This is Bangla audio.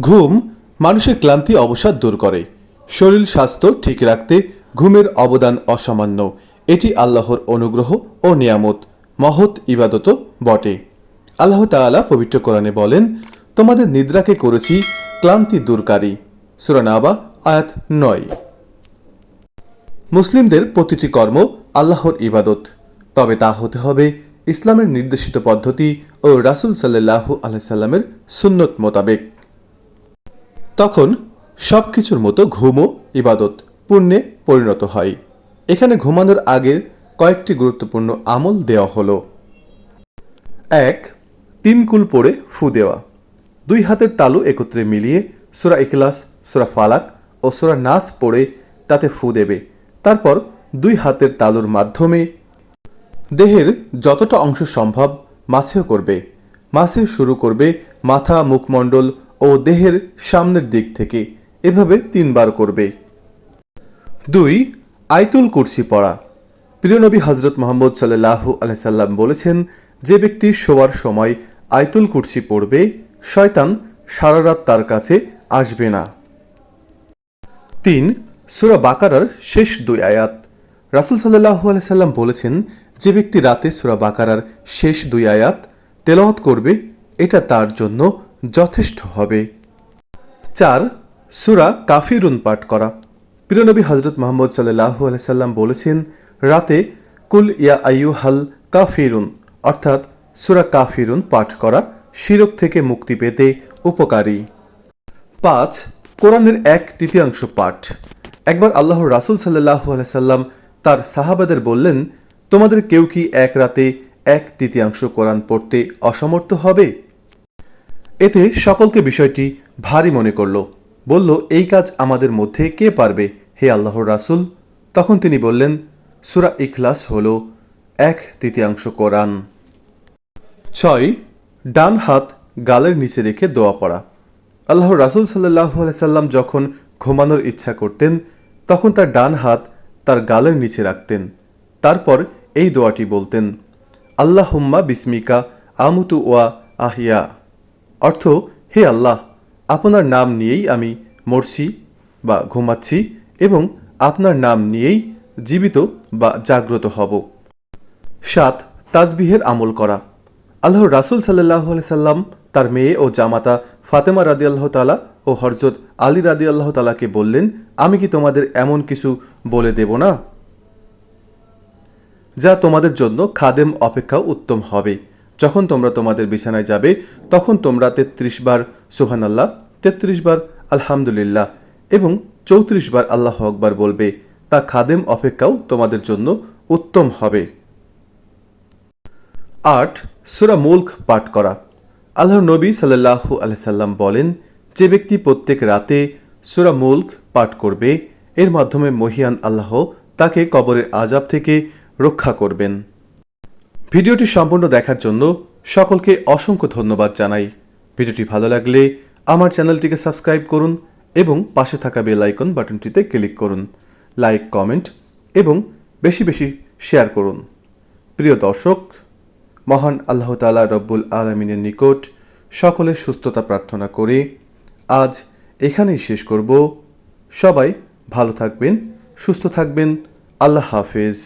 ঘুম মানুষের ক্লান্তি অবসাদ দূর করে। শরীর স্বাস্থ্য ঠিক রাখতে ঘুমের অবদান অসামান্য। এটি আল্লাহর অনুগ্রহ ও নিয়ামত। মহৎ ইবাদত বটে। আল্লাহ তাআলা পবিত্র কোরআনে বলেন, তোমাদের নিদ্রাকে করেছি, ক্লান্তি দূরকারী। সুরানাবা আয়াত নয়। মুসলিমদের প্রতিটি কর্ম আল্লাহর ইবাদত। তবে তা হতে হবে ইসলামের নির্দেশিত পদ্ধতি ও রাসূল সাল্লাল্লাহু আলাইসাল্লামের সুন্নত মোতাবেক। তখন সব কিছুর মতো ঘুমও ইবাদত, পুণ্যে পরিণত হয়। এখানে ঘুমানোর আগে কয়েকটি গুরুত্বপূর্ণ আমল দেওয়া হলো। এক, তিন কুল পড়ে ফু দেওয়া। দুই হাতের তালু একত্রে মিলিয়ে সুরা ইখলাস, সুরা ফালাক ও সুরা নাস পড়ে তাতে ফু দেবে। তারপর দুই হাতের তালুর মাধ্যমে দেহের যতটা অংশ সম্ভব মাসেও করবে। মাসে শুরু করবে মাথা, মুখমণ্ডল ও দেহের সামনের দিক থেকে এভাবে তিনবার করবে। দুই আইতুল কুরসি পড়া। প্রিয়নবী হজরত মোহাম্মদ সাল্লাহু আলাইসাল্লাম বলেছেন, যে ব্যক্তি শোয়ার সময় আইতুল কুরসি পড়বে, শয়তান সারা রাত তার কাছে আসবে না। তিন, সুরা বাকারার শেষ দুই আয়াত। রাসুল সাল্লাহু আলাইসাল্লাম বলেছেন, যে ব্যক্তি রাতে সুরা বাকারার শেষ দুই আয়াত তেলাওয়াত করবে, এটা তার জন্য যথেষ্ট হবে। চার, সুরা কাফিরুন পাঠ করা। প্রিয়নবী হজরত মোহাম্মদ সাল্লাহু আলাইসাল্লাম বলেছেন, রাতে কুল ইয়া আয়ু হাল কাফিরুন, অর্থাৎ সুরা কাফিরুন পাঠ করা শিরক থেকে মুক্তি পেতে উপকারী। পাঁচ, কোরআনের এক তৃতীয়াংশ পাঠ। একবার আল্লাহর রাসুল সাল্লাহ আলাইসাল্লাম তার সাহাবাদের বললেন, তোমাদের কেউ কি এক রাতে এক তৃতীয়াংশ কোরআন পড়তে অসমর্থ হবে? এতে সকলকে বিষয়টি ভারী মনে করল। বলল, এই কাজ আমাদের মধ্যে কে পারবে? হে আল্লাহর রাসুল। তখন তিনি বললেন, সুরা ইখলাস হল এক তৃতীয়াংশ কোরআন। ছয়, ডান হাত গালের নিচে রেখে দোয়া পড়া। আল্লাহ রাসুল সাল্লাহ সাল্লাম যখন ঘুমানোর ইচ্ছা করতেন, তখন তার ডান হাত তার গালের নিচে রাখতেন। তারপর এই দোয়াটি বলতেন আল্লাহ হুম্মা বিস্মিকা আমুতু ওয়া আহিয়া। অর্থ, হে আল্লাহ, আপনার নাম নিয়েই আমি মরছি বা ঘুমাচ্ছি এবং আপনার নাম নিয়েই জীবিত বা জাগ্রত হব। সাত তাজবিহের আমল করা। আল্লাহ রাসুল সাল্লাহ সাল্লাম, তার মেয়ে ও জামাতা ফাতেমা রাদি আল্লাহ তালা ও হরজত আলী রাদি আল্লাহ তালাকে বললেন, আমি কি তোমাদের এমন কিছু বলে দেব না? যা তোমাদের জন্য খাদেম অপেক্ষা উত্তম হবে। যখন তোমরা তোমাদের বিছানায় যাবে, তখন তোমরা তেত্রিশ বার সুহান আল্লাহ তেত্রিশ বার আলহামদুলিল্লাহ এবং চৌত্রিশ বার আল্লাহ আকবার বলবে। তা খাদেম অপেক্ষাও তোমাদের জন্য উত্তম হবে। আট, সুরা মুল্ক পাঠ করা। আল্লাহ নবী সাল্লাহু আলসাল্লাম বলেন, যে ব্যক্তি প্রত্যেক রাতে সুরা মুল্ক পাঠ করবে, এর মাধ্যমে মহিয়ান আল্লাহ তাকে কবরের আজাব থেকে রক্ষা করবেন। ভিডিওটি সম্পূর্ণ দেখার জন্য সকলকে অসংখ্য ধন্যবাদ জানাই। ভিডিওটি ভালো লাগলে আমার চ্যানেলটিকে সাবস্ক্রাইব করুন এবং পাশে থাকা বেল আইকন বাটনটিতে ক্লিক করুন। লাইক, কমেন্ট এবং বেশি বেশি শেয়ার করুন। প্রিয় দর্শক, মহান আল্লাহ তালা রব্বুল আলমিনের নিকট সকলের সুস্থতা প্রার্থনা করে আজ এখানেই শেষ করব। সবাই ভালো থাকবেন, সুস্থ থাকবেন। আল্লাহ হাফেজ।